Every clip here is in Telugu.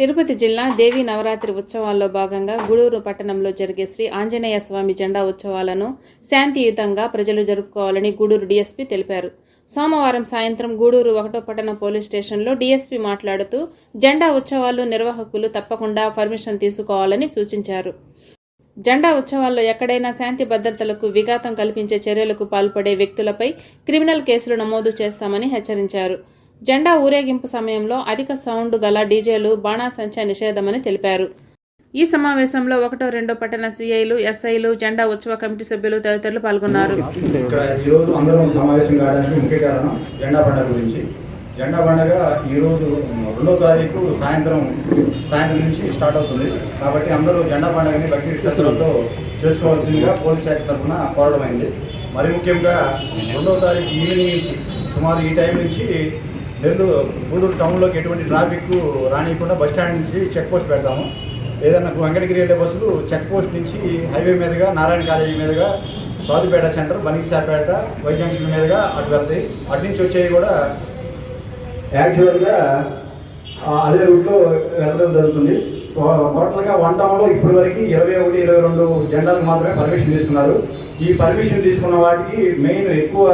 తిరుపతి జిల్లా దేవీ నవరాత్రి ఉత్సవాల్లో భాగంగా గూడూరు పట్టణంలో జరిగే శ్రీ ఆంజనేయ స్వామి జెండా ఉత్సవాలను శాంతియుతంగా ప్రజలు జరుపుకోవాలని గూడూరు డీఎస్పీ తెలిపారు. సోమవారం సాయంత్రం గూడూరు ఒకటో పట్టణ పోలీస్ స్టేషన్లో డీఎస్పీ మాట్లాడుతూ జెండా ఉత్సవాలు నిర్వాహకులు తప్పకుండా పర్మిషన్ తీసుకోవాలని సూచించారు. జెండా ఉత్సవాల్లో ఎక్కడైనా శాంతి భద్రతలకు విఘాతం కల్పించే చర్యలకు పాల్పడే వ్యక్తులపై క్రిమినల్ కేసులు నమోదు చేస్తామని హెచ్చరించారు. జెండా ఊరేగింపు సమయంలో అధిక సౌండ్ గల డీజేలు బాణాసంచా నిషేధమని తెలిపారు. ఈ సమావేశంలో ఒకటో రెండో పట్టణ సీఐలు ఎస్ఐలు జెండా ఉత్సవ కమిటీ సభ్యులు తదితరులు పాల్గొన్నారు. ఈరోజు అందరం సమావేశం కావడానికి ముఖ్య కారణం జెండా పండుగ గురించి. జెండా పండుగ ఈరోజు రెండో తారీఖు సాయంత్రం సాయంత్రం నుంచి స్టార్ట్ అవుతుంది. కాబట్టి అందరూ జెండా పండుగని భక్తి శ్రద్ధలతో చేసుకోవాల్సిందిగా పోలీస్ శాఖ తరఫున కోరడమైంది మరి ముఖ్యంగా రెండో తారీఖు ఈవినింగ్ నుంచి సుమారు ఈ టైం నుంచి నెల్లూరు గూడూరు టౌన్లోకి ఎటువంటి ట్రాఫిక్ రానియకుండా బస్ స్టాండ్ నుంచి చెక్ పోస్ట్ పెడతాము. ఏదన్నా వెంకటగిరి వెళ్ళే బస్సులు చెక్ పోస్ట్ నుంచి హైవే మీదుగా నారాయణ కాలేజీ మీదుగా Sadhupeta centre Banikisapeta Y junction మీదుగా అటు వెళ్తాయి. అటు నుంచి వచ్చేవి కూడా యాక్చువల్గా అదే రూట్లో వెళ్ళడం జరుగుతుంది. టోటల్గా వన్ టౌన్లో ఇప్పటి వరకు ఇరవై ఒకటి ఇరవై రెండు జెండాలకు మాత్రమే పర్మిషన్ తీసుకున్నారు. ఈ పర్మిషన్ తీసుకున్న వాటికి మెయిన్ ఎక్కువ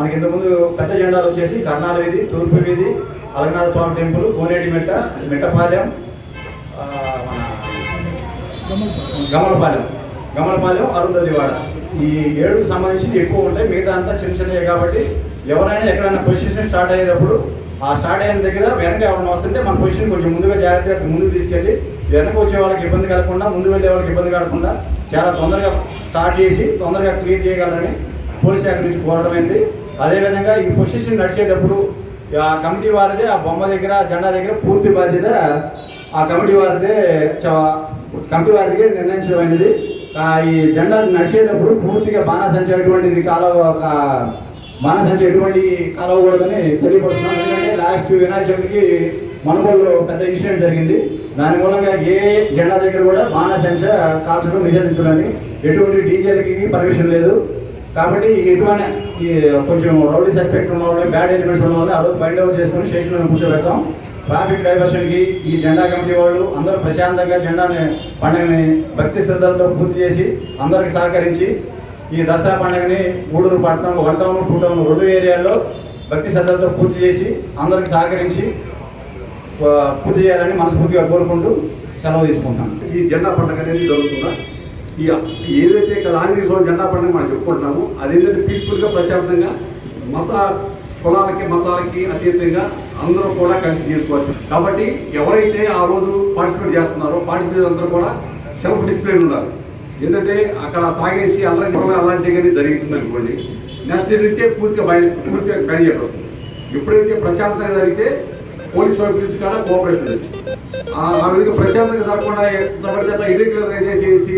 మనకి ఇంతకుముందు పెద్ద జెండాలు వచ్చేసి కర్ణాల వీధి తూర్పు వీధి అలగనాథ స్వామి టెంపుల్ కోనేటి మెట్ట మెట్టపాలెం గమలపాలెం. గమలపాలెం అరుంధతివాడ. ఈ ఏడు సంబంధించి ఎక్కువ ఉంటాయి మిగతా అంతా చిన్న చిన్నవి కాబట్టి ఎవరైనా ఎక్కడైనా పొజిషన్ స్టార్ట్ అయ్యేటప్పుడు ఆ స్టార్ట్ అయిన దగ్గర వెనక ఎవరైనా వస్తుంటే మన పొజిషన్ కొంచెం ముందుగా జాగ్రత్తగా ముందుకు తీసుకెళ్ళి వెనక వచ్చే వాళ్ళకి ఇబ్బంది కలగకుండా ముందు వెళ్ళే వాళ్ళకి ఇబ్బంది కలగకుండా చాలా తొందరగా స్టార్ట్ చేసి తొందరగా క్లియర్ చేయగలరని పోలీస్ శాఖ నుంచి కోరడమైంది అదేవిధంగా ఈ పొసిషన్ నడిచేటప్పుడు ఆ కమిటీ వారిదే ఆ బొమ్మ దగ్గర జెండా దగ్గర పూర్తి బాధ్యత ఆ కమిటీ వారిదే కమిటీ వారికి నిర్ణయించమైనది ఈ జెండా నడిచేటప్పుడు పూర్తిగా బాణాసంచ ఎటువంటిది కాలవ ఒక బాణాసంచ ఎటువంటి కాలవకూడదని తెలియపడుతున్నాం ఎందుకంటే లాస్ట్ వినాయక చవితికి మనగోళ్ళు పెద్ద ఇన్సిడెంట్ జరిగింది. దాని మూలంగా ఏ జెండా దగ్గర కూడా బాణాసంచ కాల్చడం నిషేధించడానికి ఎటువంటి డీజేలకి పర్మిషన్ లేదు. కాబట్టి ఇటువంటి ఈ కొంచెం రౌడీ సస్పెక్ట్ ఉన్న వాళ్ళు బ్యాడ్ ఎలిమెంట్స్ ఉన్న వాళ్ళు ఆ రోజు బైండ్ అవుట్ చేసుకుని స్టేషన్లో కూర్చోబెడతాం. ట్రాఫిక్ డైవర్షన్కి ఈ జెండా కమిటీ వాళ్ళు అందరూ ప్రశాంతంగా జెండాని పండుగని భక్తి శ్రద్ధలతో పూర్తి చేసి అందరికి సహకరించి ఈ దసరా పండుగని గూడూరు పట్టణం వన్ టౌన్ టూ టౌన్ రెండు ఏరియాల్లో భక్తి శ్రద్ధలతో పూర్తి చేసి అందరికి సహకరించి పూర్తి చేయాలని మనస్ఫూర్తిగా కోరుకుంటూ సెలవు తీసుకుంటాను ఈ జెండా పండుగ అనేది జరుగుతుందా? ఈ ఏదైతే ఇక్కడ ఆంజనేయ స్వామి జెండా పండుగ మనం చెప్పుకుంటున్నామో అదేంటంటే పీస్ఫుల్గా ప్రశాంతంగా మత కులాలకి మతాలకి అతీతంగా అందరూ కూడా కలిసి చేసుకోవచ్చు కాబట్టి ఎవరైతే ఆ రోజు పార్టిసిపేట్ చేస్తున్నారో పార్టిసిపేట్ అందరూ కూడా సెల్ఫ్ డిసిప్లిన్ ఉండాలి. ఏంటంటే అక్కడ తాగేసి అల్లరి అలాంటివి కానీ జరుగుతుంది అనుకోండి నెక్స్ట్ ఇయర్ నుంచే పూర్తిగా బయ పూర్తిగా బ్యాన్ చేయడం వస్తుంది ఎప్పుడైతే ప్రశాంతంగా జరిగితే పోలీస్ ఆఫీస్ నుంచి కూడా కోఆపరేషన్ ఆ విధంగా ప్రశాంతంగా జరగకుండా జబర్దస్త్ చేసేసి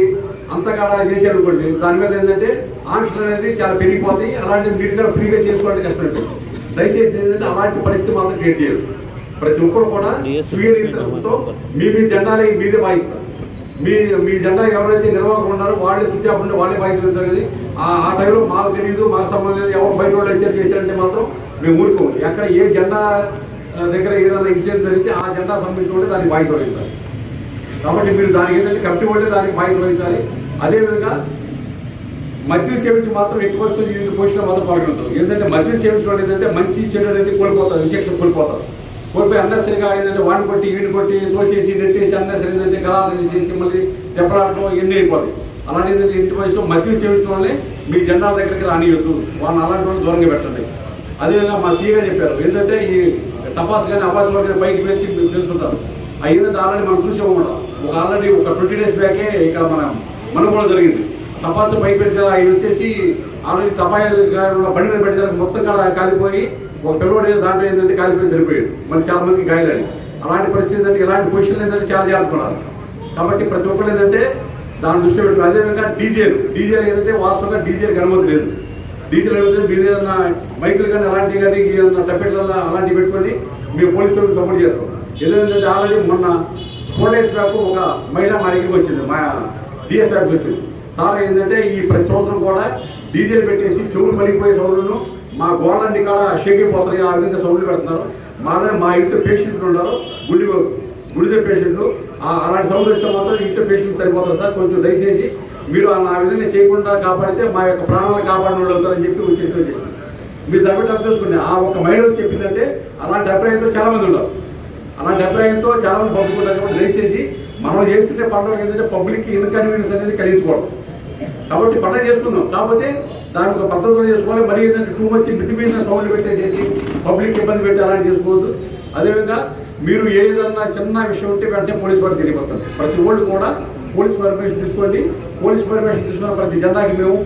అంతకాడ చేశారు అనుకోండి దాని మీద ఏంటంటే ఆంక్షలు అనేది చాలా పెరిగిపోతాయి అలాంటి మీరు కూడా ఫ్రీగా చేసుకోవడానికి కష్టం దయచేసి ఏంటంటే అలాంటి పరిస్థితి మాత్రం క్రియేట్ చేయరు. ప్రతి ఒక్కరు కూడా స్వీయ నియంత్రణతో మీ మీ జెండాలే మీదే వాయిస్తారు మీ మీ జెండా ఎవరైతే నిర్వాహకులు ఉన్నారో వాళ్ళే చుట్టాపుంటే వాళ్ళే బాధ్యత కానీ ఆ ఆ టైంలో మాకు తెలియదు మాకు సంబంధం లేదు ఎవరు బయట వాళ్ళు హెచ్చరిక చేశారంటే మాత్రం మేము ఊరుకోము. ఎక్కడ ఏ జెండా దగ్గర ఏదైనా ఇన్సిడెంట్ జరిగితే ఆ జెండా సంబంధించిన దానికి బాధ్యత వహించాలి కాబట్టి మీరు దానికి ఏంటంటే కమిటీ వాళ్ళే దానికి బాధ్యత వహించాలి. అదేవిధంగా మద్యం సేవించి మాత్రం ఎక్కువ వస్తుంది దీనికి పోషణ మాత్రం పాల్గొంటారు ఏంటంటే మద్యం సేవించడం ఏంటంటే మంచి చెడు అనేది కోల్పోతారు విశేషం కోల్పోతారు. కోల్పోయి అన్నసరిగా ఏంటంటే వాడిని కొట్టి వీడిని కొట్టి తోసేసి నెట్టేసి అన్నసరి ఏంటంటే గలాలు చేసి మళ్ళీ దెబ్బలాడటం ఇవన్నీ అయిపోతాయి. అలాంటి ఏంటంటే ఇంటి వయసులో మద్యం సేవించడం వల్లే మీ జెండా దగ్గరికి రానియొద్దు. వాళ్ళని అలాంటి వాళ్ళు దూరంగా పెట్టండి. అదేవిధంగా మా సీగా చెప్పారు ఏంటంటే ఈ టపాస్ కానీ అపాస్ కానీ పైకి పెంచి తెలుసుంటారు. అవి ఏంటంటే ఆల్రెడీ మనం చూసే కూడా ఒక ఆల్రెడీ ఒక ట్వంటీ డేస్ బ్యాకే ఇక్కడ మనం మనం కూడా జరిగింది. టపాసు పై పెంచారు అవి వచ్చేసి ఆల్రెడీ టపాయిలు బండి మీద పెట్టడానికి మొత్తం కాడ కాలిపోయి ఒక పిల్లవాడు దాంట్లో ఏంటంటే కాలిపోయి సరిపోయాడు మరి చాలా మందికి గాయాలని అలాంటి పరిస్థితి ఏంటంటే ఇలాంటి పొజిషన్లు ఏంటంటే చాలా జాగ్రత్తపడాలి కాబట్టి ప్రతి ఒక్కరు ఏంటంటే దాని దృష్టి పెట్టుకుని అదేవిధంగా డీజేలు. డీజేలు ఏంటంటే వాస్తవంగా డీజేలకు అనుమతి లేదు. డీజిల్ అయితే మీరు ఏదన్నా మైకులు కానీ అలాంటివి కానీ ఏదన్నా అలాంటివి పెట్టుకొని మేము పోలీసు వాళ్ళకి సపోర్ట్ చేస్తాం. ఎందుకంటే ఆల్రెడీ మొన్న ఫోర్ డేస్ బ్యాక్ ఒక మహిళ మా దగ్గరికి వచ్చింది. మా డిఎస్ బ్యాక్ సార్ ఏంటంటే ఈ ప్రతి సంవత్సరం కూడా డీజిల్ పెట్టేసి చెవులు పలిగిపోయే సౌండ్లను మా గోళ్ళన్ని కాడ షేకిపోతున్నాయి. ఆ విధంగా సౌండ్లు పెడుతున్నారు. మా మా ఇంట్లో పేషెంట్లు ఉన్నారు. గుడి గుడిదే పేషెంట్లు. అలాంటి సౌండ్ ఇస్తే మాత్రం ఇంట్లో పేషెంట్ సరిపోతారు సార్. కొంచెం దయచేసి మీరు ఆ విధంగా చేయకుండా కాపాడితే మా యొక్క ప్రాణాలను కాపాడిన వాళ్ళు అవుతారని చెప్పి వచ్చి చేసింది మీరు దాన్ని బట్టి అర్థం చేసుకోండి. ఆ ఒక మహిళ చెప్పిందంటే అలాంటి అభిప్రాయంతో చాలామంది ఉన్నారు. అలాంటి అభిప్రాయంతో చాలామంది పంపుకుంటారు కాబట్టి దయచేసి మనం చేస్తుంటే పండుగ ఏంటంటే పబ్లిక్ ఇన్కన్వీనియన్స్ అనేది కలిగించుకోవడం. కాబట్టి పండుగ చేసుకుందాం. కాకపోతే దానికి ఒక పద్ధతిలో చేసుకోవాలి. మరి ఏంటంటే టూ మచ్ మితిమీరిన సౌండ్ పెట్టేసేసి పబ్లిక్ ఇబ్బంది పెట్టి అలాంటి చేసుకోవద్దు. అదేవిధంగా మీరు ఏదన్నా చిన్న విషయం ఉంటే వెంటనే పోలీస్ వారికి తెలియపరచండి. ప్రతి ఓళ్ళు కూడా పోలీస్ పర్మిషన్ తీసుకోండి. పోలీస్ పర్మిషన్ తీసుకున్న ప్రతి జెండాకి మేము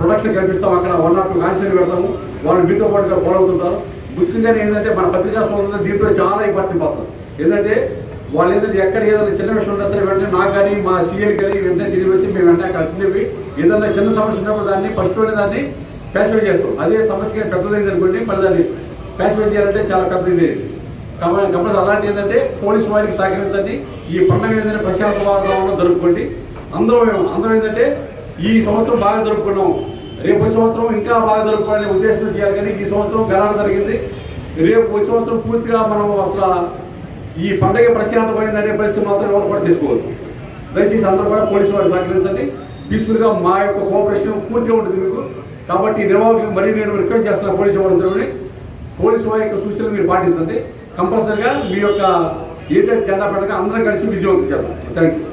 ప్రొడక్షన్ కల్పిస్తాం. అక్కడ వన్ ఆర్ టూ కాన్స్టెంట్ పెడతాము. వాళ్ళు మీతో పాటుగా ఫాలో అవుతుంటారు. ముఖ్యంగా ఏంటంటే మన పత్రికా స్వాతంత్రం దీంట్లో చాలా ఇంపార్టెంట్ పాత్ర. ఏంటంటే వాళ్ళు ఏంటంటే ఎక్కడ ఏదైనా చిన్న విషయం ఉన్నా సరే వెంటనే నాకు కానీ మా సీఎల్ కానీ వెంటనే తిరిగి వచ్చి మేము వెంటనే కలిసినవి ఏదైనా చిన్న సమస్య ఉన్నప్పుడు దాన్ని ఫస్ట్ దాన్ని ప్యాసిఫై చేస్తాం. అదే సమస్య పెద్దదైంది అనుకోండి మళ్ళీ దాన్ని ప్యాసిఫై చేయాలంటే చాలా పెద్ద ఇది కాబట్టి అలాంటి ఏంటంటే పోలీసు వారికి సహకరించండి. ఈ పండుగ ఏంటంటే ప్రశాంత వాతావరణంలో జరుపుకోండి. అందరూ అందరం ఏంటంటే ఈ సంవత్సరం బాగా జరుపుకున్నాం. రేపు సంవత్సరం ఇంకా బాగా జరుపుకోవాలనే ఉద్దేశంతో చేయాలి కానీ ఈ సంవత్సరం గలాట జరిగింది. రేపు వచ్చే సంవత్సరం పూర్తిగా మనం అసలు ఈ పండగ ప్రశాంతమైందనే పరిస్థితి మాత్రం ఎవరు కూడా తెచ్చుకోవద్దు దయచేసి అందరూ కూడా పోలీసు వారు సహకరించండి. పీస్ఫుల్గా మా యొక్క కోఆపరేషన్ పూర్తిగా ఉంటుంది మీకు. కాబట్టి నిర్వాహకులకు మరీ నేను రిక్వెస్ట్ చేస్తున్నాను పోలీసు వారందరూ పోలీసు వారి యొక్క సూచనలు మీరు పాటించండి. కంపల్సరీగా మీ యొక్క ఏదైతే జెండా పెట్టగా అందరం కలిసి విజయవంతం చేద్దాం. Thank you